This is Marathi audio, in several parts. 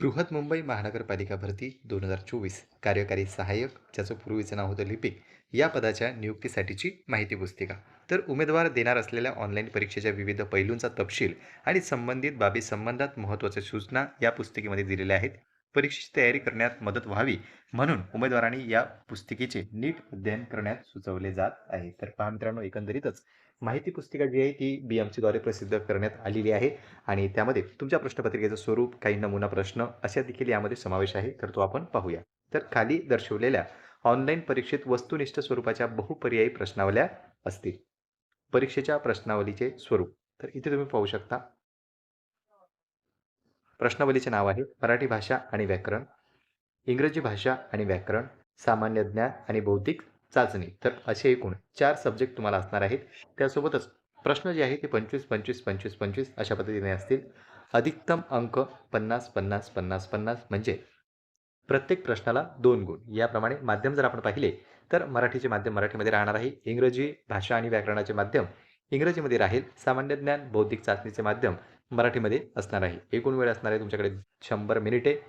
बृहत मुंबई महानगरपालिका भरती दोन हजार चोवीस. कार्यकारी सहाय्यक ज्याचं पूर्वीचं नाव होतं लिपिक या पदाच्या नियुक्तीसाठीची माहिती पुस्तिका. तर उमेदवार देणार असलेल्या ऑनलाईन परीक्षेच्या विविध पैलूंचा तपशील आणि संबंधित बाबी संबंधात महत्त्वाच्या सूचना या पुस्तिकेमध्ये दिलेल्या आहेत. परीक्षेची तयारी करण्यात मदत व्हावी म्हणून उमेदवारांनी या पुस्तिकेचे नीट अध्ययन करण्यात सुचवले जात आहे. तर पहा मित्रांनो एकंदरीतच माहिती पुस्तिका जी आहे ती बी एमसीद्वारे प्रसिद्ध करण्यात आलेली आहे. आणि त्यामध्ये तुमच्या प्रश्नपत्रिकेचं स्वरूप काही नमुना प्रश्न अशा देखील यामध्ये समावेश आहे तर तो आपण पाहूया. तर खाली दर्शवलेल्या ऑनलाईन परीक्षेत वस्तुनिष्ठ स्वरूपाच्या बहुपर्यायी प्रश्नावल्या असतील. परीक्षेच्या प्रश्नावलीचे स्वरूप. तर इथे तुम्ही पाहू शकता. प्रश्नावलीचे नाव आहे मराठी भाषा आणि व्याकरण. इंग्रजी भाषा आणि व्याकरण सामान्य ज्ञान आणि बौद्धिक चाचणी. तर असे एकूण चार सब्जेक्ट तुम्हाला असणार आहेत. त्यासोबतच प्रश्न जे आहे ते पंचवीस पंचवीस पंचवीस पंचवीस अशा पद्धतीने असतील. अधिकतम अंक पन्नास पन्नास पन्नास पन्नास म्हणजे प्रत्येक प्रश्नाला दोन गुण. याप्रमाणे माध्यम जर आपण पाहिले तर मराठीचे माध्यम मराठीमध्ये राहणार आहे. इंग्रजी भाषा आणि व्याकरणाचे माध्यम इंग्रजीमध्ये राहील. सामान्य ज्ञान बौद्धिक चाचणीचे माध्यम मराठीमध्ये असणार आहे. एकूण वेळ असणार आहे तुमच्याकडे शंभर मिनिटे.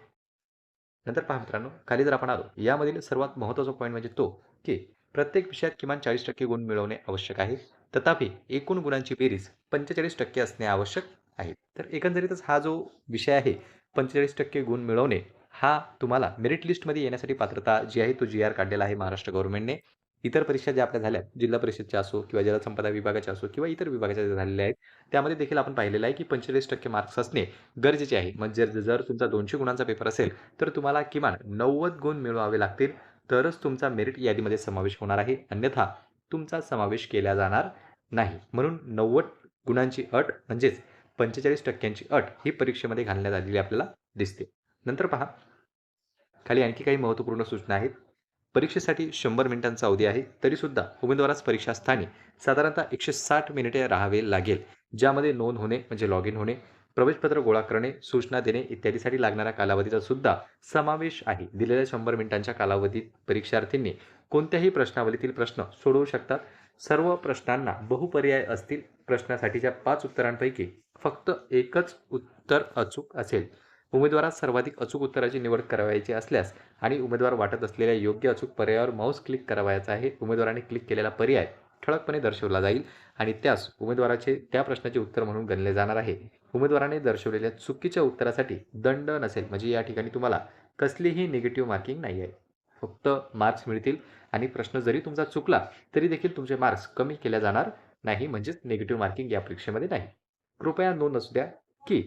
नंतर पहा मित्रांनो खाली जर आपण आलो यामधील सर्वात महत्त्वाचा पॉईंट म्हणजे तो की प्रत्येक विषयात किमान चाळीस टक्के गुण मिळवणे आवश्यक आहे. तथापि एकूण गुणांची बेरीज पंचेचाळीस टक्के असणे आवश्यक आहे. तर एकंदरीतच हा जो विषय आहे पंचेचाळीस टक्के गुण मिळवणे हा तुम्हाला मेरिट लिस्टमध्ये येण्यासाठी पात्रता जी आहे तो जी आर काढलेला आहे महाराष्ट्र गव्हर्नमेंटने इतर परीक्षा ज्या आपल्या झाल्या जिल्हा परिषदच्या असो किंवा जलसंपदा विभागाच्या असो किंवा इतर विभागाच्या ज्या झालेल्या आहेत त्यामध्ये देखील आपण पाहिलेलं आहे की पंचेचाळीस टक्के मार्क्स असणे गरजेचे आहे. म्हणजे जर जर तुमचा दोनशे गुणांचा पेपर असेल तर तुम्हाला किमान नव्वद गुण मिळवावे लागतील. तरच तुमचा मेरिट यादीमध्ये समावेश होणार आहे. अन्यथा तुमचा समावेश केला जाणार नाही. म्हणून नव्वद गुणांची अट म्हणजेच पंचेचाळीस टक्क्यांची अट ही परीक्षेमध्ये घालण्यात आलेली आपल्याला दिसते. नंतर पहा. खाली आणखी काही महत्त्वपूर्ण सूचना आहेत. परीक्षेसाठी शंभर मिनिटांचा अवधी आहे तरीसुद्धा उमेदवारास परीक्षास्थानी साधारणतः एकशे साठ मिनिटे राहावे लागेल ज्यामध्ये नोंद होणे म्हणजे लॉग इन होणे प्रवेशपत्र गोळा करणे सूचना देणे इत्यादीसाठी लागणाऱ्या कालावधीचा सुद्धा समावेश आहे. दिलेल्या शंभर मिनिटांच्या कालावधीत परीक्षार्थींनी कोणत्याही प्रश्नावलीतील प्रश्न सोडवू शकतात. सर्व प्रश्नांना बहुपर्याय असतील. प्रश्नासाठीच्या पाच उत्तरांपैकी फक्त एकच उत्तर अचूक असेल. उमेदवारास सर्वाधिक अचूक उत्तराची निवड करावयाची असल्यास आणि उमेदवार वाटत असलेल्या योग्य अचूक पर्यायावर माऊस क्लिक करावयाचा आहे उमेदवाराने क्लिक केलेला पर्याय ठळकपणे दर्शवला जाईल आणि त्यास उमेदवाराचे त्या प्रश्नाचे उत्तर म्हणून गणले जाणार आहे. उमेदवाराने दर्शवलेल्या चुकीच्या उत्तरासाठी दंड नसेल म्हणजे या ठिकाणी तुम्हाला कसलीही निगेटिव्ह मार्किंग नाही आहे. फक्त मार्क्स मिळतील आणि प्रश्न जरी तुमचा चुकला तरी देखील तुमचे मार्क्स कमी केल्या जाणार नाही म्हणजेच निगेटिव्ह मार्किंग या परीक्षेमध्ये नाही. कृपया नोंद असू द्या की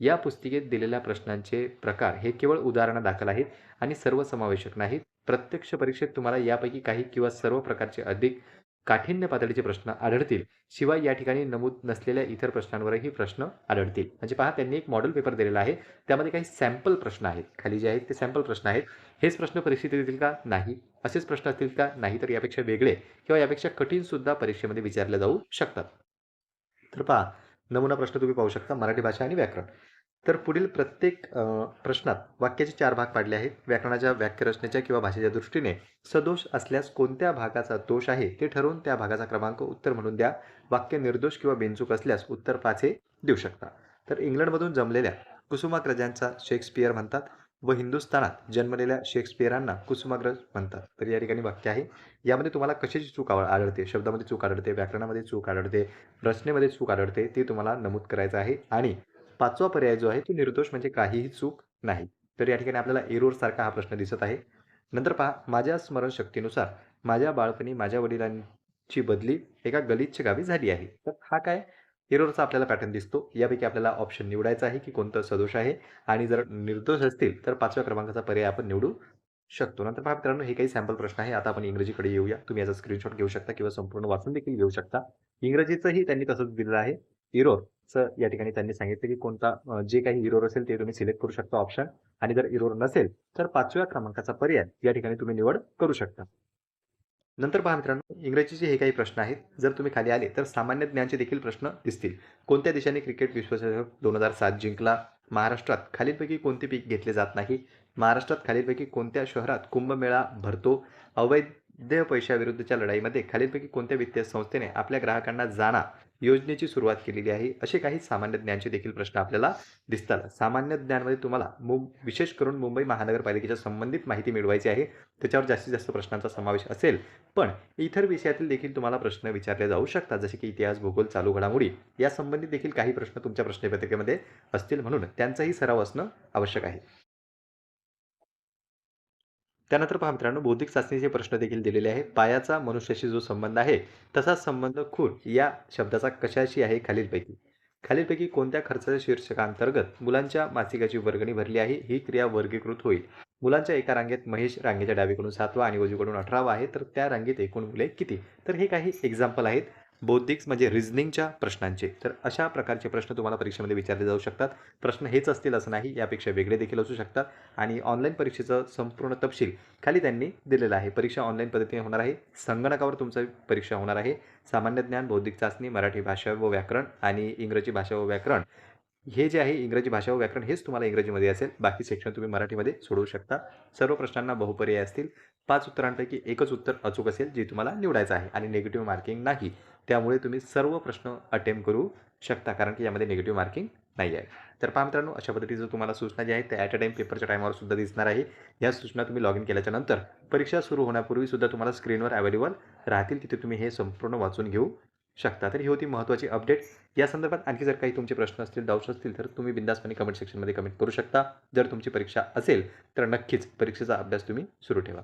या पुस्तिकेत दिलेल्या प्रश्नांचे प्रकार हे केवळ उदाहरणं दाखल आहेत आणि सर्व समावेशक नाहीत. प्रत्यक्ष परीक्षेत तुम्हाला यापैकी काही किंवा सर्व प्रकारचे अधिक काठिण्य पातळीचे प्रश्न आढळतील. शिवाय या ठिकाणी नमूद नसलेल्या इतर प्रश्नांवरही प्रश्न आढळतील. म्हणजे पहा त्यांनी एक मॉडेल पेपर दिलेला आहे. त्यामध्ये काही सॅम्पल प्रश्न आहेत. खाली जे आहेत ते सॅम्पल प्रश्न आहेत. हेच प्रश्न परीक्षेत येतील का? नाही. असेच प्रश्न असतील का? नाही. तर यापेक्षा वेगळे किंवा यापेक्षा कठीण सुद्धा परीक्षेमध्ये विचारले जाऊ शकतात. तर पहा नमुना प्रश्न तुम्ही पाहू शकता मराठी भाषा आणि व्याकरण. तर पुढील प्रत्येक प्रश्नात वाक्याचे चार भाग पाडले आहेत. व्याकरणाच्या वाक्यरचनेच्या किंवा भाषेच्या दृष्टीने सदोष असल्यास कोणत्या भागाचा दोष आहे ते ठरवून त्या भागाचा क्रमांक उत्तर म्हणून द्या. वाक्य निर्दोष किंवा बेनचूक असल्यास उत्तर पाच हे देऊ शकता. तर इंग्लंडमधून जमलेल्या कुसुमाग्रजांचा शेक्सपियर म्हणतात. व हिंदुस्थानात जन्मलेल्या शेक्सपियरांना कुसुमाग्रज म्हणतात. तर या ठिकाणी वाक्य आहे यामध्ये तुम्हाला कशाची चूक आढळते? शब्दामध्ये चूक आढळते व्याकरणामध्ये चूक आढळते रचनेमध्ये चूक आढळते ते तुम्हाला नमूद करायचं आहे. आणि पाचवा पर्याय जो आहे तो निर्दोष म्हणजे काहीही चूक नाही. तर या ठिकाणी आपल्याला एरोर सारखा हा प्रश्न दिसत आहे. नंतर पहा माझ्या स्मरणशक्तीनुसार माझ्या बाळपणी माझ्या वडिलांची बदली एका गलिच्छ गावी झाली आहे. तर हा काय? एरोरचा आपल्याला पॅटर्न दिसतो. यापैकी आपल्याला ऑप्शन निवडायचा आहे की कोणतं सदोष आहे. आणि जर निर्दोष असतील तर पाचव्या क्रमांकाचा पर्याय आपण निवडू शकतो. नंतर पहा मित्रांनो हे काही सॅम्पल प्रश्न आहे. आता आपण इंग्रजीकडे येऊया. तुम्ही याचा स्क्रीनशॉट घेऊ शकता किंवा संपूर्ण वाचून देखील घेऊ शकता. इंग्रजीचंही त्यांनी तसंच दिलेलं आहे. इरोरचं या ठिकाणी त्यांनी सांगितलं की कोणता जे काही इरोर असेल ते तुम्ही सिलेक्ट करू शकता ऑप्शन आणि जर इरोर नसेल तर पाचव्या क्रमांकाचा पर्याय या ठिकाणी तुम्ही निवड करू शकता. नंतर पहा मित्रांनो इंग्रजीचे हे काही प्रश्न आहेत. जर तुम्ही खाली आले तर सामान्य ज्ञानचे देखील प्रश्न दिसतील. कोणत्या देशाने क्रिकेट विश्वचषक दोन हजार सात जिंकला? महाराष्ट्रात खालीलपैकी कोणते पीक घेतले जात नाही? महाराष्ट्रात खालीलपैकी कोणत्या शहरात कुंभमेळा भरतो? अवैध पैशाविरुद्धच्या लढाईमध्ये खालीलपैकी कोणत्या वित्तीय संस्थेने आपल्या ग्राहकांना जाणा? योजनेची सुरुवात केलेली आहे. असे काही सामान्य ज्ञानचे देखील प्रश्न आपल्याला दिसतात. सामान्य ज्ञानमध्ये तुम्हाला मु विशेष करून मुंबई महानगरपालिकेच्या संबंधित माहिती मिळवायची आहे. त्याच्यावर जास्तीत जास्त प्रश्नांचा समावेश असेल. पण इतर विषयातील देखील तुम्हाला प्रश्न विचारले जाऊ शकतात. जसे की इतिहास भूगोल चालू घडामोडी या संबंधित देखील काही प्रश्न तुमच्या प्रश्नपत्रिकेमध्ये असतील म्हणून त्यांचाही सराव असणं आवश्यक आहे. त्यानंतर पहा मित्रांनो बौद्धिक चाचणीचे प्रश्न देखील दिलेले आहे पायाचा मनुष्याशी जो संबंध आहे तसाच संबंध खून या शब्दाचा कशाशी आहे? खालीलपैकी. खालीलपैकी कोणत्या खर्चाच्या शीर्षकांतर्गत मुलांच्या मासिकाची वर्गणी भरली आहे? ही क्रिया वर्गीकृत होईल. मुलांच्या एका रांगेत महेश रांगेच्या डावीकडून सातवा आणि उजवीकडून अठरावा आहे. तर त्या रांगेत एकूण मुले किती? तर हे काही एक्झाम्पल आहेत. बौद्धिक्स म्हणजे रिझनिंगच्या प्रश्नांचे. तर अशा प्रकारचे प्रश्न तुम्हाला परीक्षेमध्ये विचारले जाऊ शकतात. प्रश्न हेच असतील असं नाही यापेक्षा वेगळे देखील असू शकतात आणि ऑनलाईन परीक्षेचं संपूर्ण तपशील खाली त्यांनी दिलेला आहे. परीक्षा ऑनलाईन पद्धतीने होणार आहे. संगणकावर तुमचं परीक्षा होणार आहे. सामान्य ज्ञान बौद्धिक चाचणी मराठी भाषा व व्याकरण आणि इंग्रजी भाषा व व्याकरण. हे जे आहे इंग्रजी भाषा व व्याकरण हेच तुम्हाला इंग्रजीमध्ये असेल. बाकी सेक्शन तुम्ही मराठीमध्ये सोडवू शकता. सर्व प्रश्नांना बहुपर्याय असतील. पाच उत्तरांपैकी एकच उत्तर अचूक असेल जे तुम्हाला निवडायचं आहे. आणि निगेटिव्ह मार्किंग नाही. त्यामुळे तुम्ही सर्व प्रश्न अटेम्प्ट करू शकता कारण की यामध्ये निगेटिव्ह मार्किंग नाही आहे तर पहा मित्रांनो अशा पद्धतीचं तुम्हाला सूचना ज्या आहेत त्या ॲट अ टाईम पेपरच्या टायमावर सुद्धा दिसणार आहे. या सूचना तुम्ही लॉग इन केल्याच्यानंतर परीक्षा सुरू होण्यापूर्वी सुद्धा तुम्हाला स्क्रीनवर अवेलेबल राहतील तिथे तुम्ही हे संपूर्ण वाचून घेऊ शकता. तर ही होती महत्त्वाची अपडेट या संदर्भात आणखी जर काही तुमचे प्रश्न असतील डाऊट्स असतील तर तुम्ही बिंदासपणे कमेंट सेक्शनमध्ये कमेंट करू शकता. जर तुमची परीक्षा असेल तर नक्कीच परीक्षेचा अभ्यास तुम्ही सुरू ठेवा.